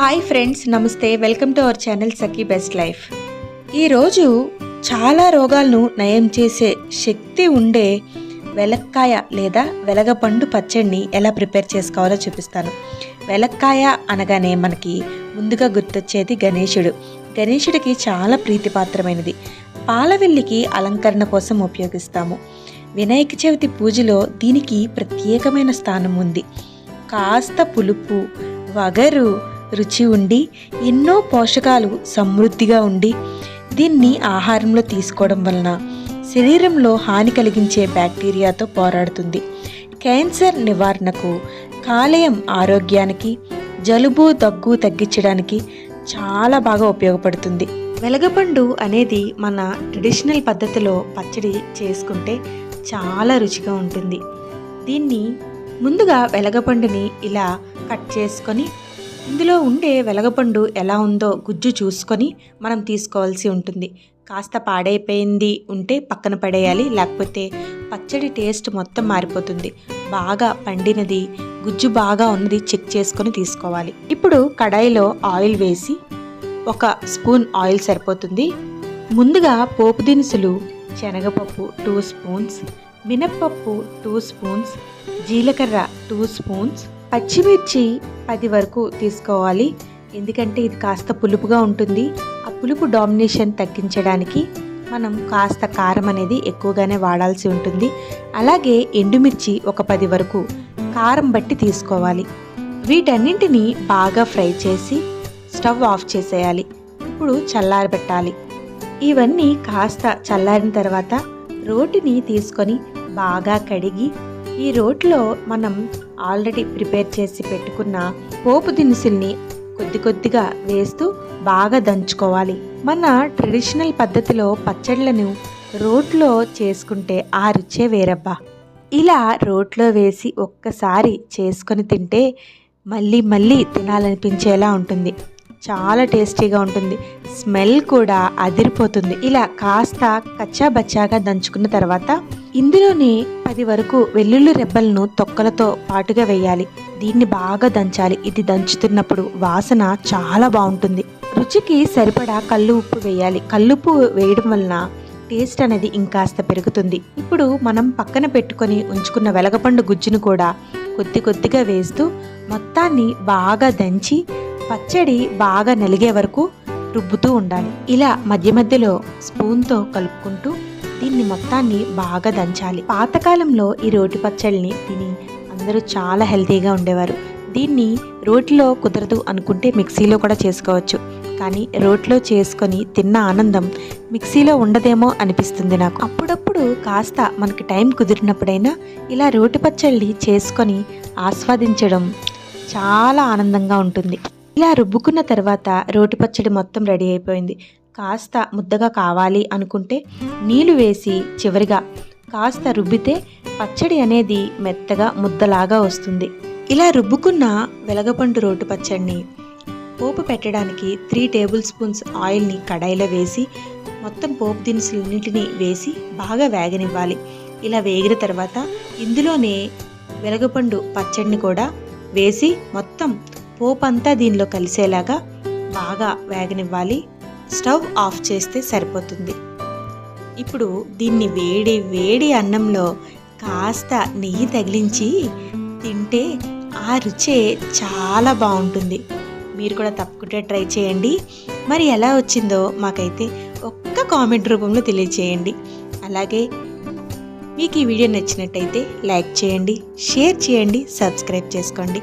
Hi friends నమస్తే. Welcome to our channel Sakhi best life. ఈరోజు చాలా రోగాలను నయం చేసే శక్తి ఉండే వెలక్కాయ లేదా వెలగపండు పచ్చడిని ఎలా ప్రిపేర్ చేసుకోవాలో చూపిస్తాను. వెలక్కాయ అనగానే మనకి ముందుగా గుర్తొచ్చేది గణేశుడు. గణేశుడికి చాలా ప్రీతిపాత్రమైనది. పాలవెల్లికి అలంకరణ కోసం ఉపయోగిస్తాము. వినాయక చవితి పూజలో దీనికి ప్రత్యేకమైన స్థానం ఉంది. కాస్త పులుపు వగరు రుచి ఉండి ఎన్నో పోషకాలు సమృద్ధిగా ఉండి దీన్ని ఆహారంలో తీసుకోవడం వలన శరీరంలో హాని కలిగించే బ్యాక్టీరియాతో పోరాడుతుంది. క్యాన్సర్ నివారణకు కాలేయం ఆరోగ్యానికి జలుబు దగ్గు తగ్గించడానికి చాలా బాగా ఉపయోగపడుతుంది. వెలగపండు అనేది మన ట్రెడిషనల్ పద్ధతిలో పచ్చడి చేసుకుంటే చాలా రుచిగా ఉంటుంది. దీన్ని ముందుగా వెలగపండుని ఇలా కట్ చేసుకొని ఇందులో ఉండే వెలగపండు ఎలా ఉందో గుజ్జు చూసుకొని మనం తీసుకోవాల్సి ఉంటుంది. కాస్త పాడైపోయింది ఉంటే పక్కన పడేయాలి లేకపోతే పచ్చడి టేస్ట్ మొత్తం మారిపోతుంది. బాగా పండినది గుజ్జు బాగా ఉన్నది చెక్ చేసుకొని తీసుకోవాలి. ఇప్పుడు కడాయిలో ఆయిల్ వేసి ఒక స్పూన్ ఆయిల్ సరిపోతుంది. ముందుగా పోపు దినుసులు శనగపప్పు టూ స్పూన్స్ మినప్పప్పు టూ స్పూన్స్ జీలకర్ర టూ స్పూన్స్ పచ్చిమిర్చి పది వరకు తీసుకోవాలి. ఎందుకంటే ఇది కాస్త పులుపుగా ఉంటుంది. ఆ పులుపు డామినేషన్ తగ్గించడానికి మనం కాస్త కారం అనేది ఎక్కువగానే వాడాల్సి ఉంటుంది. అలాగే ఎండుమిర్చి ఒక పది వరకు కారం బట్టి తీసుకోవాలి. వీటన్నింటినీ బాగా ఫ్రై చేసి స్టవ్ ఆఫ్ చేసేయాలి. ఇప్పుడు చల్లారబెట్టాలి. ఇవన్నీ కాస్త చల్లారిన తర్వాత రోటిని తీసుకొని బాగా కడిగి ఈ రోట్లో మనం ఆల్రెడీ ప్రిపేర్ చేసి పెట్టుకున్న పోపు దినుసుల్ని కొద్ది కొద్దిగా వేస్తూ బాగా దంచుకోవాలి. మన ట్రెడిషనల్ పద్ధతిలో పచ్చళ్ళను రోట్లో చేసుకుంటే ఆ రుచే వేరబ్బా. ఇలా రోట్లో వేసి ఒక్కసారి చేసుకొని తింటే మళ్ళీ మళ్ళీ తినాలనిపించేలా ఉంటుంది. చాలా టేస్టీగా ఉంటుంది. స్మెల్ కూడా అదిరిపోతుంది. ఇలా కాస్త కచ్చాబచ్చాగా దంచుకున్న తర్వాత ఇందులోనే పది వరకు వెల్లుల్లి రెబ్బలను తొక్కలతో పాటుగా వేయాలి. దీన్ని బాగా దంచాలి. ఇది దంచుతున్నప్పుడు వాసన చాలా బాగుంటుంది. రుచికి సరిపడా కళ్ళు ఉప్పు వేయాలి. కల్లుప్పు వేయడం వలన టేస్ట్ అనేది ఇంకాస్త పెరుగుతుంది. ఇప్పుడు మనం పక్కన పెట్టుకొని ఉంచుకున్న వెలగపండు గుజ్జును కూడా కొద్ది కొద్దిగా వేస్తూ మొత్తాన్ని బాగా దంచి పచ్చడి బాగా నలిగే వరకు రుబ్బుతూ ఉండాలి. ఇలా మధ్య మధ్యలో స్పూన్తో కలుపుకుంటూ దీన్ని మొత్తాన్ని బాగా దంచాలి. పాతకాలంలో ఈ రోటి పచ్చడిని తిని అందరూ చాలా హెల్తీగా ఉండేవారు. దీన్ని రోటిలో కుదరదు అనుకుంటే మిక్సీలో కూడా చేసుకోవచ్చు. కానీ రోట్లో చేసుకొని తిన్న ఆనందం మిక్సీలో ఉండదేమో అనిపిస్తుంది నాకు. అప్పుడప్పుడు కాస్త మనకి టైం కుదిరినప్పుడైనా ఇలా రోటి పచ్చళ్ళి చేసుకొని ఆస్వాదించడం చాలా ఆనందంగా ఉంటుంది. ఇలా రుబ్బుకున్న తర్వాత రోటి పచ్చడి మొత్తం రెడీ అయిపోయింది. కాస్త ముద్దగా కావాలి అనుకుంటే నీళ్ళు వేసి చివరిగా కాస్త రుబ్బితే పచ్చడి అనేది మెత్తగా ముద్దలాగా వస్తుంది. ఇలా రుబ్బుకున్న వెలగపండు రోటి పచ్చడిని పోపు పెట్టడానికి త్రీ టేబుల్ స్పూన్స్ ఆయిల్ని కడాయిలో వేసి మొత్తం పోపు దినుసులన్నింటినీ వేసి బాగా వేగనివ్వాలి. ఇలా వేగిన తర్వాత ఇందులోనే వెలగపండు పచ్చడిని కూడా వేసి మొత్తం పోప్ అంతా దీనిలో కలిసేలాగా బాగా వేగనివ్వాలి. స్టవ్ ఆఫ్ చేస్తే సరిపోతుంది. ఇప్పుడు దీన్ని వేడి వేడి అన్నంలో కాస్త నెయ్యి తగిలించి తింటే ఆ రుచే చాలా బాగుంటుంది. మీరు కూడా తప్పకుండా ట్రై చేయండి. మరి ఎలా వచ్చిందో మాకైతే ఒక్క కామెంట్ రూపంలో తెలియచేయండి. అలాగే మీకు ఈ వీడియో నచ్చినట్టయితే లైక్ చేయండి షేర్ చేయండి సబ్స్క్రైబ్ చేసుకోండి.